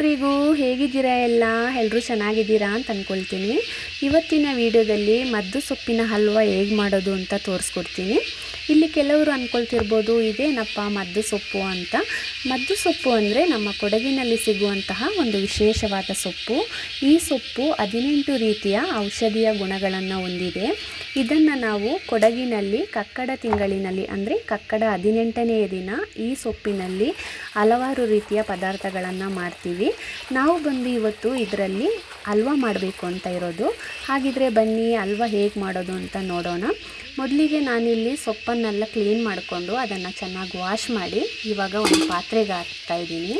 ಎಲ್ರಿಗೂ ಹೇಗಿದ್ದೀರಾ ಎಲ್ಲ? ಎಲ್ಲರೂ ಚೆನ್ನಾಗಿದ್ದೀರಾ ಅಂತ ಅಂದ್ಕೊಳ್ತೀನಿ ಇವತ್ತಿನ ವಿಡಿಯೋದಲ್ಲಿ ಮದ್ದು ಸೊಪ್ಪಿನ ಹಲ್ವ ಹೇಗೆ ಮಾಡೋದು ಅಂತ ತೋರಿಸ್ಕೊಡ್ತೀನಿ. ಇಲ್ಲಿ ಕೆಲವರು ಅಂದ್ಕೊಳ್ತಿರ್ಬೋದು ಇದೇನಪ್ಪ ಮದ್ದು ಸೊಪ್ಪು ಅಂತ. ಮದ್ದು ಸೊಪ್ಪು ಅಂದರೆ ನಮ್ಮ ಕೊಡಗಿನಲ್ಲಿ ಸಿಗುವಂತಹ ಒಂದು ವಿಶೇಷವಾದ ಸೊಪ್ಪು. ಈ ಸೊಪ್ಪು ಹದಿನೆಂಟು ರೀತಿಯ ಔಷಧೀಯ ಗುಣಗಳನ್ನು ಹೊಂದಿದೆ. ಇದನ್ನು ನಾವು ಕೊಡಗಿನಲ್ಲಿ ಕಕ್ಕಡ ತಿಂಗಳಿನಲ್ಲಿ ಅಂದರೆ ಕಕ್ಕಡ ಹದಿನೆಂಟನೆಯ ದಿನ ಈ ಸೊಪ್ಪಿನಲ್ಲಿ ಹಲವಾರು ರೀತಿಯ ಪದಾರ್ಥಗಳನ್ನು ಮಾಡ್ತೀವಿ. ನಾವು ಬಂದು ಇವತ್ತು ಇದರಲ್ಲಿ ಹಲ್ವಾ ಮಾಡಬೇಕು ಅಂತ ಇರೋದು. ಹಾಗಿದ್ರೆ ಬನ್ನಿ ಹಲ್ವಾ ಹೇಗೆ ಮಾಡೋದು ಅಂತ ನೋಡೋಣ. ಮೊದಲಿಗೆ ನಾನಿಲ್ಲಿ ಸೊಪ್ಪನ್ನೆಲ್ಲ ಕ್ಲೀನ್ ಮಾಡಿಕೊಂಡು ಅದನ್ನು ಚೆನ್ನಾಗಿ ವಾಶ್ ಮಾಡಿ ಇವಾಗ ಒಂದು ಪಾತ್ರೆಗೆ ಹಾಕ್ತಾ ಇದ್ದೀನಿ.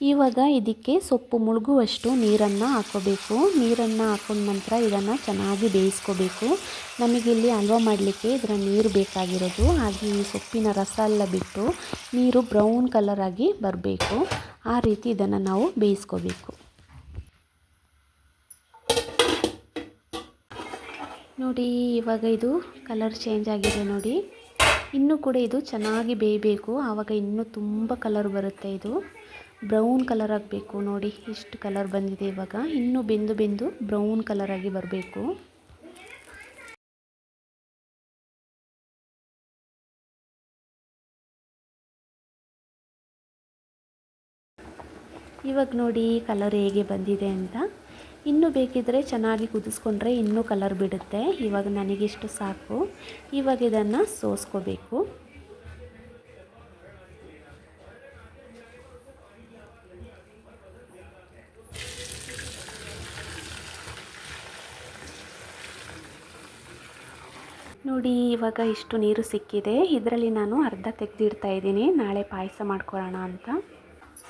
ಇವಾಗ ಇದಕ್ಕೆ ಸೊಪ್ಪು ಮುಳುಗುವಷ್ಟು ನೀರನ್ನು ಹಾಕೋಬೇಕು ನೀರನ್ನು ಹಾಕೊಂಡ ನಂತರ ಇದನ್ನು ಚೆನ್ನಾಗಿ ಬೇಯಿಸ್ಕೋಬೇಕು. ನಮಗಿಲ್ಲಿ ಹಲ್ವ ಮಾಡಲಿಕ್ಕೆ ಇದರ ನೀರು ಬೇಕಾಗಿರೋದು. ಹಾಗೆ ಈ ಸೊಪ್ಪಿನ ರಸ ಎಲ್ಲ ಬಿಟ್ಟು ನೀರು ಬ್ರೌನ್ ಕಲರ್ ಆಗಿ ಬರಬೇಕು. ಆ ರೀತಿ ಇದನ್ನು ನಾವು ಬೇಯಿಸ್ಕೋಬೇಕು. ನೋಡಿ, ಇವಾಗ ಇದು ಕಲರ್ ಚೇಂಜ್ ಆಗಿದೆ ನೋಡಿ. ಇನ್ನೂ ಕೂಡ ಇದು ಚೆನ್ನಾಗಿ ಬೇಯಬೇಕು. ಆವಾಗ ಇನ್ನೂ ತುಂಬ ಕಲರ್ ಬರುತ್ತೆ ಇದು. ಬ್ರೌನ್ ಕಲರ್ ಆಗಬೇಕು ನೋಡಿ, ಇಷ್ಟು ಕಲರ್ ಬಂದಿದೆ ಇವಾಗ. ಇನ್ನೂ ಬೆಂದು ಬಿಂದು ಬ್ರೌನ್ ಕಲರ್ ಆಗಿ ಬರಬೇಕು. ಇವಾಗ ನೋಡಿ ಕಲರ್ ಹೇಗೆ ಬಂದಿದೆ ಅಂತ. ಇನ್ನೂ ಬೇಕಿದ್ರೆ ಚೆನ್ನಾಗಿ ಕುದಿಸ್ಕೊಂಡ್ರೆ ಇನ್ನೂ ಕಲರ್ ಬಿಡುತ್ತೆ. ಇವಾಗ ನನಗಿಷ್ಟು ಸಾಕು. ಇವಾಗ ಇದನ್ನು ಸೋಸ್ಕೋಬೇಕು. ನೋಡಿ, ಇವಾಗ ಇಷ್ಟು ನೀರು ಸಿಕ್ಕಿದೆ. ಇದರಲ್ಲಿ ನಾನು ಅರ್ಧ ತೆಗೆದಿಡ್ತಾ ಇದ್ದೀನಿ. ನಾಳೆ ಪಾಯಸ ಮಾಡ್ಕೊಳ್ಳೋಣ ಅಂತ.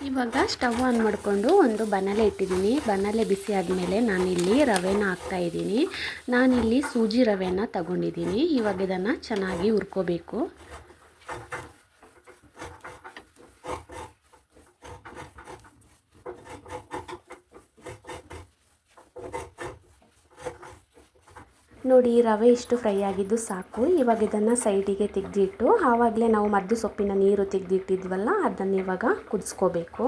ಇವಾಗ ಸ್ಟವ್ ಆನ್ ಮಾಡಿಕೊಂಡು ಒಂದು ಬನಲೆ ಇಟ್ಟಿದ್ದೀನಿ. ಬನಲೆ ಬಿಸಿ ಆದಮೇಲೆ ನಾನಿಲ್ಲಿ ರವೆನ ಹಾಕ್ತಾ ಇದ್ದೀನಿ. ನಾನಿಲ್ಲಿ ಸೂಜಿ ರವೆನ ತಗೊಂಡಿದ್ದೀನಿ. ಇವಾಗ ಇದನ್ನು ಚೆನ್ನಾಗಿ ಹುರ್ಕೋಬೇಕು. ನೋಡಿ, ರವೆ ಇಷ್ಟು ಫ್ರೈ ಆಗಿದ್ದು ಸಾಕು. ಇವಾಗ ಇದನ್ನು ಸೈಡಿಗೆ ತೆಗೆದಿಟ್ಟು, ಆವಾಗಲೇ ನಾವು ಮದ್ದು ಸೊಪ್ಪಿನ ನೀರು ತೆಗೆದಿಟ್ಟಿದ್ವಲ್ಲ, ಅದನ್ನು ಇವಾಗ ಕುದಿಸ್ಕೋಬೇಕು.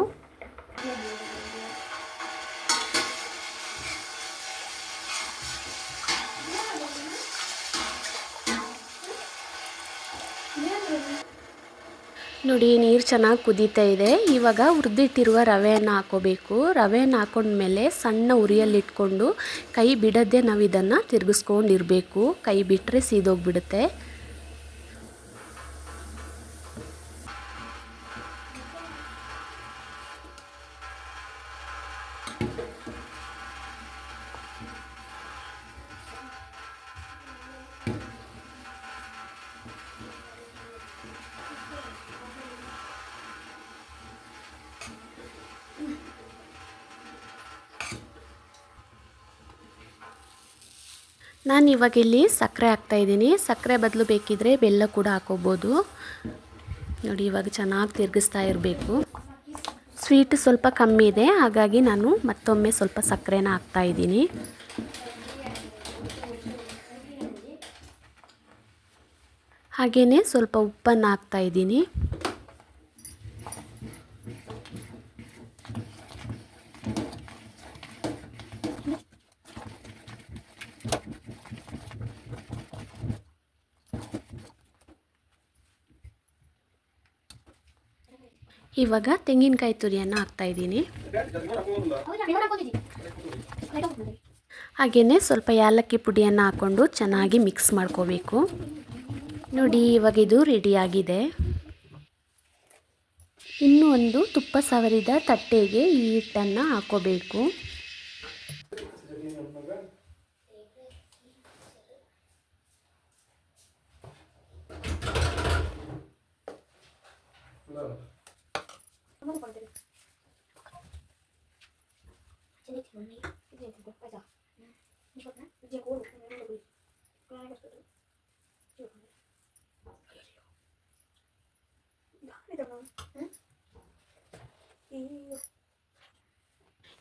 ನೋಡಿ, ನೀರು ಚೆನ್ನಾಗಿ ಕುದೀತಾ ಇದೆ. ಇವಾಗ ಹುರಿದಿಟ್ಟಿರುವ ರವೆಯನ್ನು ಹಾಕೋಬೇಕು. ರವೆಯನ್ನು ಹಾಕೊಂಡ್ಮೇಲೆ ಸಣ್ಣ ಉರಿಯಲ್ಲಿಟ್ಕೊಂಡು ಕೈ ಬಿಡದೆ ನಾವು ಇದನ್ನು ತಿರುಗಿಸ್ಕೊಂಡಿರಬೇಕು. ಕೈ ಬಿಟ್ಟರೆ ಸೀದೋಗ್ಬಿಡುತ್ತೆ. ನಾನು ಇವಾಗ ಇಲ್ಲಿ ಸಕ್ಕರೆ ಹಾಕ್ತಾಯಿದ್ದೀನಿ ಸಕ್ಕರೆ ಬದಲು ಬೇಕಿದ್ರೆ ಬೆಲ್ಲ ಕೂಡ ಹಾಕೋಬೋದು. ನೋಡಿ, ಇವಾಗ ಚೆನ್ನಾಗಿ ತಿರುಗಿಸ್ತಾ ಇರಬೇಕು. ಸ್ವೀಟ್ ಸ್ವಲ್ಪ ಕಮ್ಮಿ ಇದೆ. ಹಾಗಾಗಿ ನಾನು ಮತ್ತೊಮ್ಮೆ ಸ್ವಲ್ಪ ಸಕ್ಕರೆನ ಹಾಕ್ತಾಯಿದ್ದೀನಿ ಹಾಗೆಯೇ ಸ್ವಲ್ಪ ಉಪ್ಪನ್ನು ಹಾಕ್ತಾಯಿದ್ದೀನಿ ಇವಾಗ ತೆಂಗಿನಕಾಯಿ ತುರಿಯನ್ನು ಹಾಕ್ತಾ ಇದ್ದೀನಿ. ಹಾಗೆಯೇ ಸ್ವಲ್ಪ ಏಲಕ್ಕಿ ಪುಡಿಯನ್ನು ಹಾಕ್ಕೊಂಡು ಚೆನ್ನಾಗಿ ಮಿಕ್ಸ್ ಮಾಡ್ಕೋಬೇಕು. ನೋಡಿ, ಇವಾಗ ಇದು ರೆಡಿಯಾಗಿದೆ ಇನ್ನೂ ಒಂದು ತುಪ್ಪ ಸವರಿದ ತಟ್ಟೆಗೆ ಈ ಹಿಟ್ಟನ್ನು ಹಾಕೋಬೇಕು. No.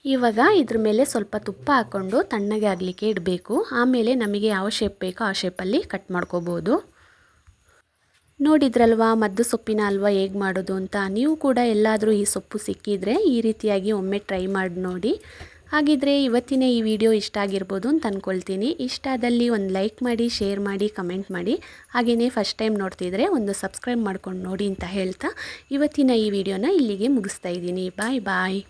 ಇವಾಗ ಇದ್ರ ಮೇಲೆ ಸ್ವಲ್ಪ ತುಪ್ಪ ಹಾಕ್ಕೊಂಡು ತಣ್ಣಗೆ ಆಗಲಿಕ್ಕೆ ಇಡಬೇಕು. ಆಮೇಲೆ ನಮಗೆ ಯಾವ ಶೇಪ್ ಬೇಕೋ ಆ ಶೇಪಲ್ಲಿ ಕಟ್ ಮಾಡ್ಕೋಬೋದು. ನೋಡಿದ್ರಲ್ವಾ, ಮದ್ದು ಸೊಪ್ಪಿನ ಅಲ್ವ ಹೇಗೆ ಮಾಡೋದು ಅಂತ? ನೀವು ಕೂಡ ಎಲ್ಲಾದರೂ ಈ ಸೊಪ್ಪು ಸಿಕ್ಕಿದರೆ ಈ ರೀತಿಯಾಗಿ ಒಮ್ಮೆ ಟ್ರೈ ಮಾಡಿ ನೋಡಿ. ಹಾಗಿದ್ರೆ ಇವತ್ತಿನ ಈ ವಿಡಿಯೋ ಇಷ್ಟ ಆಗಿರ್ಬೋದು ಅಂತ ಅಂದ್ಕೊಳ್ತೀನಿ ಇಷ್ಟ ಆದಲ್ಲಿ ಒಂದು ಲೈಕ್ ಮಾಡಿ, ಶೇರ್ ಮಾಡಿ, ಕಮೆಂಟ್ ಮಾಡಿ. ಹಾಗೆಯೇ ಫಸ್ಟ್ ಟೈಮ್ ನೋಡ್ತಿದ್ರೆ ಒಂದು ಸಬ್ಸ್ಕ್ರೈಬ್ ಮಾಡ್ಕೊಂಡು ನೋಡಿ ಅಂತ ಹೇಳ್ತಾ. ಇವತ್ತಿನ ಈ ವಿಡಿಯೋನ ಇಲ್ಲಿಗೆ ಮುಗಿಸ್ತಾ ಇದ್ದೀನಿ. ಬಾಯ್ ಬಾಯ್.